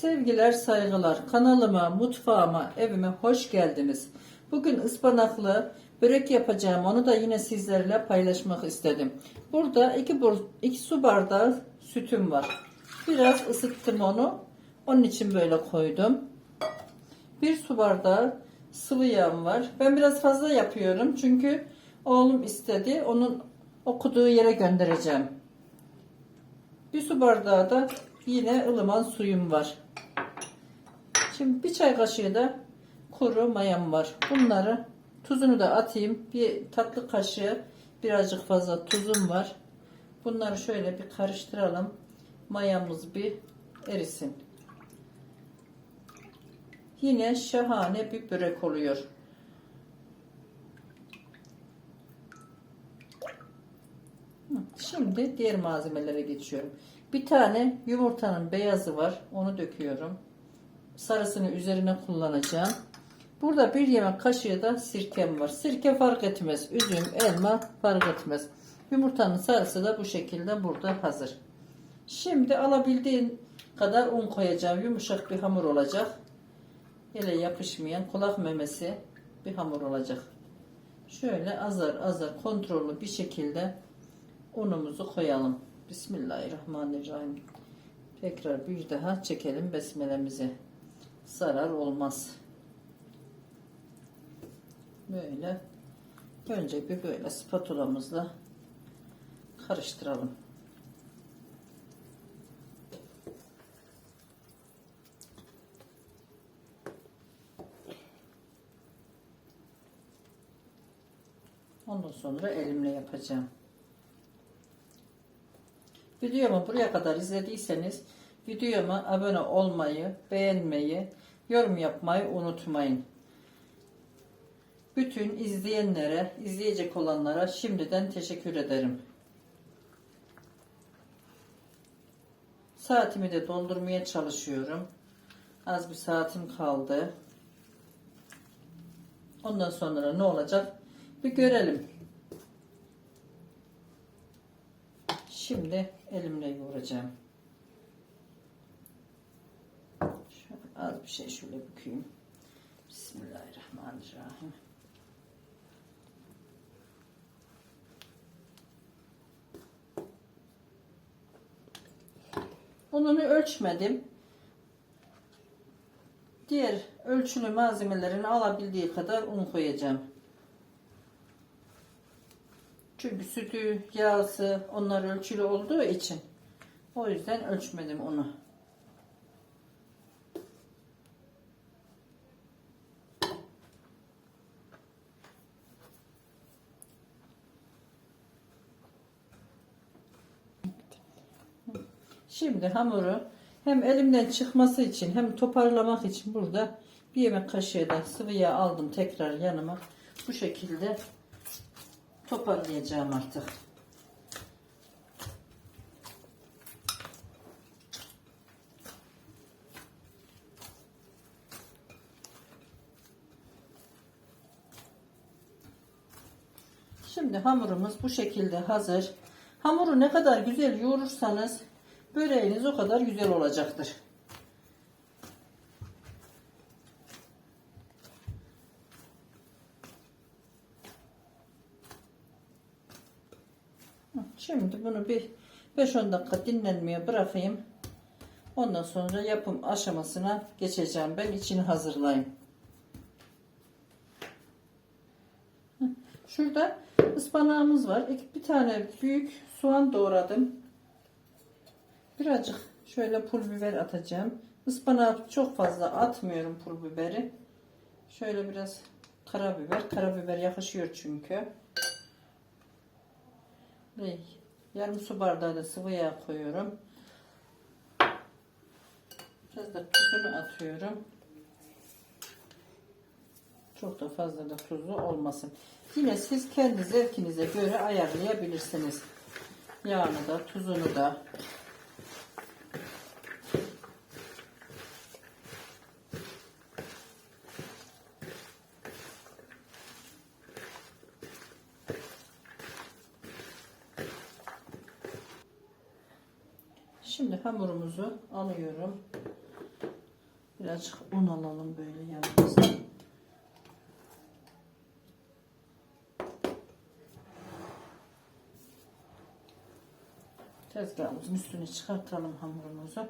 Sevgiler, saygılar. Kanalıma, mutfağıma, evime hoş geldiniz. Bugün ıspanaklı börek yapacağım. Onu da yine sizlerle paylaşmak istedim. Burada iki, bur- iki su bardağı sütüm var. Biraz ısıttım onu. Onun için böyle koydum. Bir su bardağı sıvı yağım var. Ben biraz fazla yapıyorum. Çünkü oğlum istedi. Onun okuduğu yere göndereceğim. Bir su bardağı da yine ılıman suyum var. Şimdi bir çay kaşığı da kuru mayam var. Bunları tuzunu da atayım. Bir tatlı kaşığı birazcık fazla tuzum var. Bunları şöyle bir karıştıralım. Mayamız bir erisin. Yine şahane bir börek oluyor. Şimdi diğer malzemelere geçiyorum. Bir tane yumurtanın beyazı var. Onu döküyorum. Sarısını üzerine kullanacağım. Burada bir yemek kaşığı da sirkem var. Sirke fark etmez. Üzüm, elma fark etmez. Yumurtanın sarısı da bu şekilde burada hazır. Şimdi alabildiğin kadar un koyacağım. Yumuşak bir hamur olacak. Ele yapışmayan kulak memesi bir hamur olacak. Şöyle azar azar kontrollü bir şekilde unumuzu koyalım. Bismillahirrahmanirrahim. Tekrar bir daha çekelim besmelemizi. Zarar olmaz. Böyle önce bir böyle spatulamızla karıştıralım. Ondan sonra elimle yapacağım. Videomu buraya kadar izlediyseniz videoma abone olmayı, beğenmeyi, yorum yapmayı unutmayın. Bütün izleyenlere, izleyecek olanlara şimdiden teşekkür ederim. Saatimi de doldurmaya çalışıyorum. Az bir saatim kaldı. Ondan sonra ne olacak? Bir görelim. Şimdi elimle yoğuracağım. Şöyle az bir şey şöyle bükeyim. Bismillahirrahmanirrahim. Ununu ölçmedim. Diğer ölçülü malzemelerin alabildiği kadar un koyacağım. Çünkü sütü, yağsı onlar ölçülü olduğu için o yüzden ölçmedim onu. Şimdi hamuru hem elimden çıkması için hem toparlamak için burada bir yemek kaşığı da sıvı yağ aldım tekrar yanıma. Bu şekilde toparlayacağım artık. Şimdi hamurumuz bu şekilde hazır. Hamuru ne kadar güzel yoğurursanız böreğiniz o kadar güzel olacaktır. Şimdi bunu bir 5-10 dakika dinlenmeye bırakayım. Ondan sonra yapım aşamasına geçeceğim. Ben içini hazırlayayım. Şurada ıspanağımız var. Bir tane büyük soğan doğradım. Birazcık şöyle pul biber atacağım. Ispanağı çok fazla atmıyorum pul biberi. Şöyle biraz karabiber. Karabiber yakışıyor çünkü. Ve yarım su bardağı da sıvı yağ koyuyorum. Biraz da tuzunu atıyorum. Çok da fazla da tuzlu olmasın. Yine siz kendi zevkinize göre ayarlayabilirsiniz. Yağını da tuzunu da. Şimdi hamurumuzu alıyorum. Birazcık un alalım böyle yanımıza. Tezgahımızın üstüne çıkartalım hamurumuzu.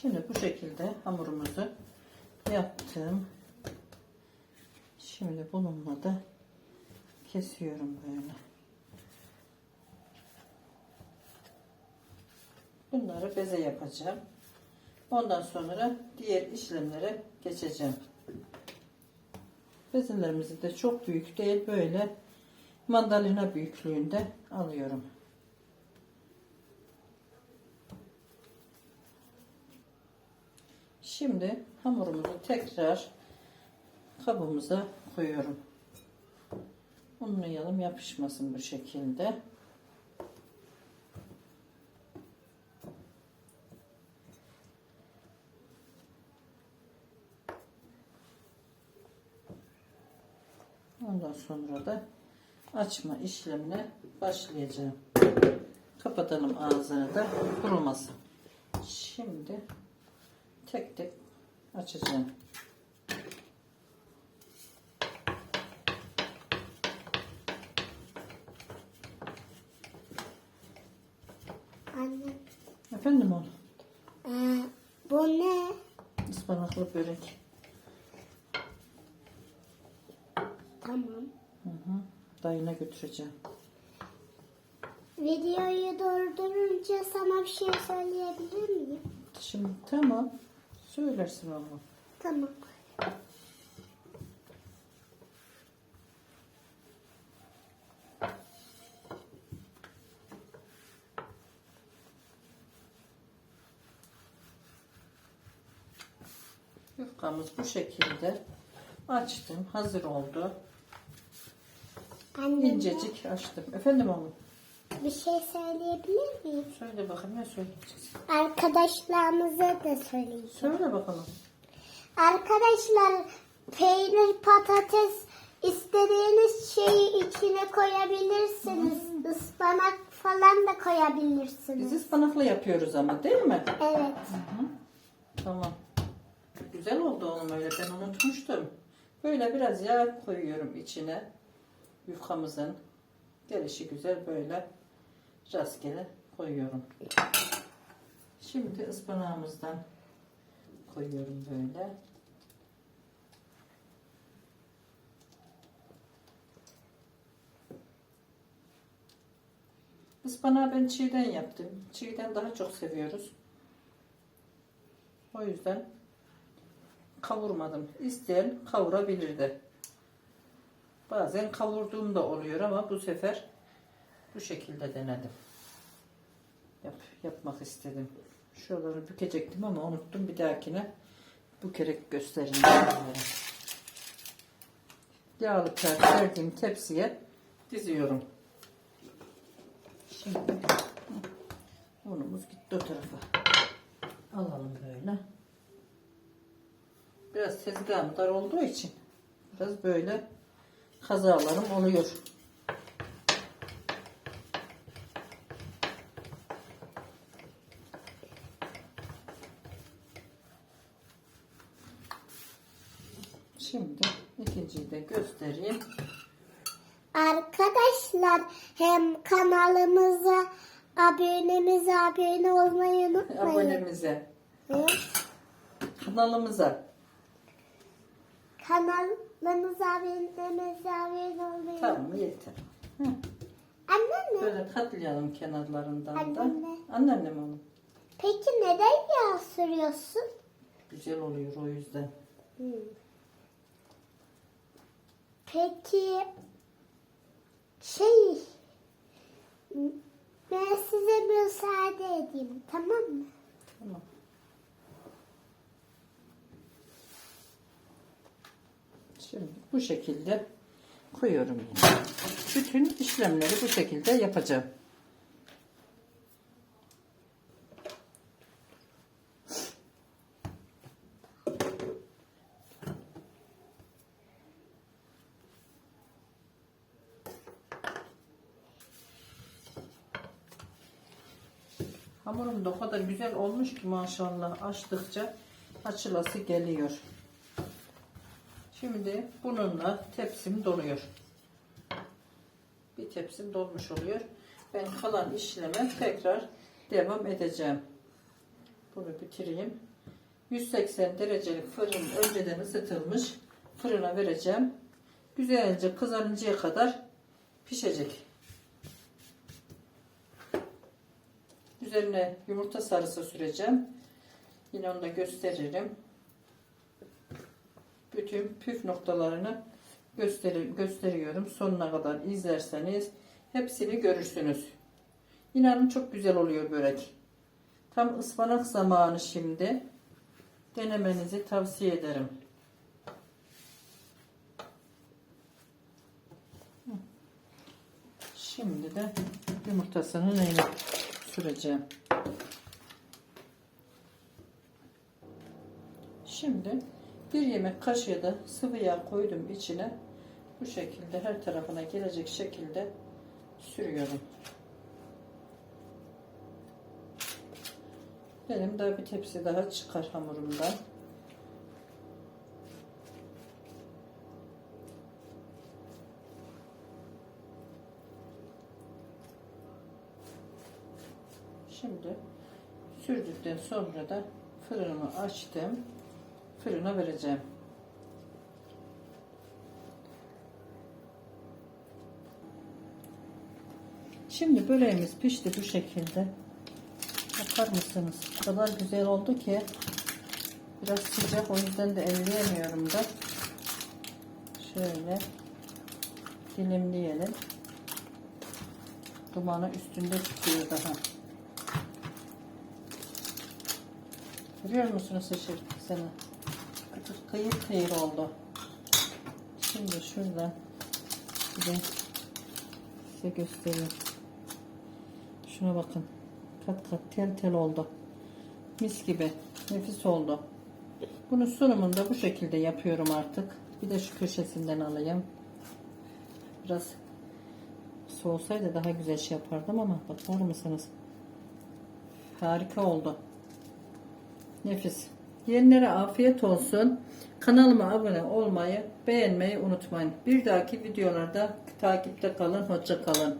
Şimdi bu şekilde hamurumuzu yaptım. Şimdi bununla da kesiyorum böyle. Bunları beze yapacağım. Ondan sonra diğer işlemlere geçeceğim. Bezelerimizi de çok büyük değil böyle mandalina büyüklüğünde alıyorum. Şimdi hamurumuzu tekrar kabımıza koyuyorum. Unlayalım yapışmasın bu şekilde. Ondan sonra da açma işlemine başlayacağım. Kapatalım ağzını da kurumasın. Şimdi tek tek açacağım. Anne, Efendim oğlum? ee, bu ne? Ispanaklı börek. Tamam. Hı hı. Dayına götüreceğim. Videoyu durdurunca sana bir şey söyleyebilir miyim? Şimdi tamam. Söylersin oğlum. Tamam. Yufkamız bu şekilde. Açtım. Hazır oldu. Anne, İncecik açtım. Efendim oğlum? Bir şey söyleyebilir miyim? Söyle bakalım ne söyleyeceksin? Arkadaşlarımıza da söyleyeceğim. Söyle bakalım. Arkadaşlar peynir, patates istediğiniz şeyi içine koyabilirsiniz. Ispanak falan da Biz koyabilirsiniz. ıspanaklı yapıyoruz ama değil mi? Evet. Tamam. Güzel oldu oğlum öyle ben unutmuştum. Böyle biraz yağ koyuyorum içine. Yufkamızın gelişi güzel böyle rastgele koyuyorum. Şimdi ıspanağımızdan koyuyorum böyle. Ispanağı ben çiğden yaptım. Çiğden daha çok seviyoruz. O yüzden kavurmadım. İsteyen kavurabilir de. Bazen kavurduğum da oluyor ama bu sefer bu şekilde denedim. Yap, yapmak istedim. Şuraları bükecektim ama unuttum. Bir dahakine bükerek göstereyim. sizlere. Yağlı kağıt serdiğim tepsiye diziyorum. Şimdi unumuz gitti o tarafa. Alalım böyle. Biraz tezgahım dar olduğu için biraz böyle kazalarım oluyor. Şimdi ikinciyi de göstereyim. Arkadaşlar hem kanalımıza abonemize abone olmayı unutmayın. Abonemize, Evet. kanalımıza. Kanalımıza abonemize abone olmayı Tamam yeter. Hı. Anne mi? Böyle katlayalım kenarlarından da. Anneanne. Anneannem oğlum. Peki neden yağ sürüyorsun? Güzel oluyor o yüzden. Hmm. Peki şey ben size müsaade edeyim tamam mı? Tamam. Şimdi bu şekilde koyuyorum yine. Bütün işlemleri bu şekilde yapacağım. Hamurum da o kadar güzel olmuş ki maşallah açtıkça açılası geliyor. Şimdi bununla tepsim doluyor. Bir tepsim dolmuş oluyor. Ben kalan işleme tekrar devam edeceğim. Bunu bitireyim. 180 derecelik fırın önceden ısıtılmış. Fırına vereceğim. Güzelce kızarıncaya kadar pişecek. Üzerine yumurta sarısı süreceğim. Yine onu da gösteririm. Bütün püf noktalarını gösteriyorum. Sonuna kadar izlerseniz hepsini görürsünüz. İnanın çok güzel oluyor börek. Tam ıspanak zamanı şimdi. Denemenizi tavsiye ederim. Şimdi de yumurtasının neyini süreceğim. Şimdi bir yemek kaşığı da sıvı yağ koydum içine. Bu şekilde her tarafına gelecek şekilde sürüyorum. Benim daha bir tepsi daha çıkar hamurumdan. Şimdi sürdükten sonra da fırınımı açtım. Fırına vereceğim. Şimdi böreğimiz pişti bu şekilde. Bakar mısınız? O kadar güzel oldu ki biraz sıcak o yüzden de elleyemiyorum da. Şöyle dilimleyelim. Dumanı üstünde tutuyor daha. Görüyor musunuz şaşır sana? Kıyır kıyır oldu. Şimdi şurada de size göstereyim. Şuna bakın. Kat kat tel tel oldu. Mis gibi. Nefis oldu. Bunu sunumunda bu şekilde yapıyorum artık. Bir de şu köşesinden alayım. Biraz soğusaydı daha güzel şey yapardım ama bakar mısınız? Harika oldu. Nefis. Yiyenlere afiyet olsun. Kanalıma abone olmayı, beğenmeyi unutmayın. Bir dahaki videolarda takipte kalın. Hoşça kalın.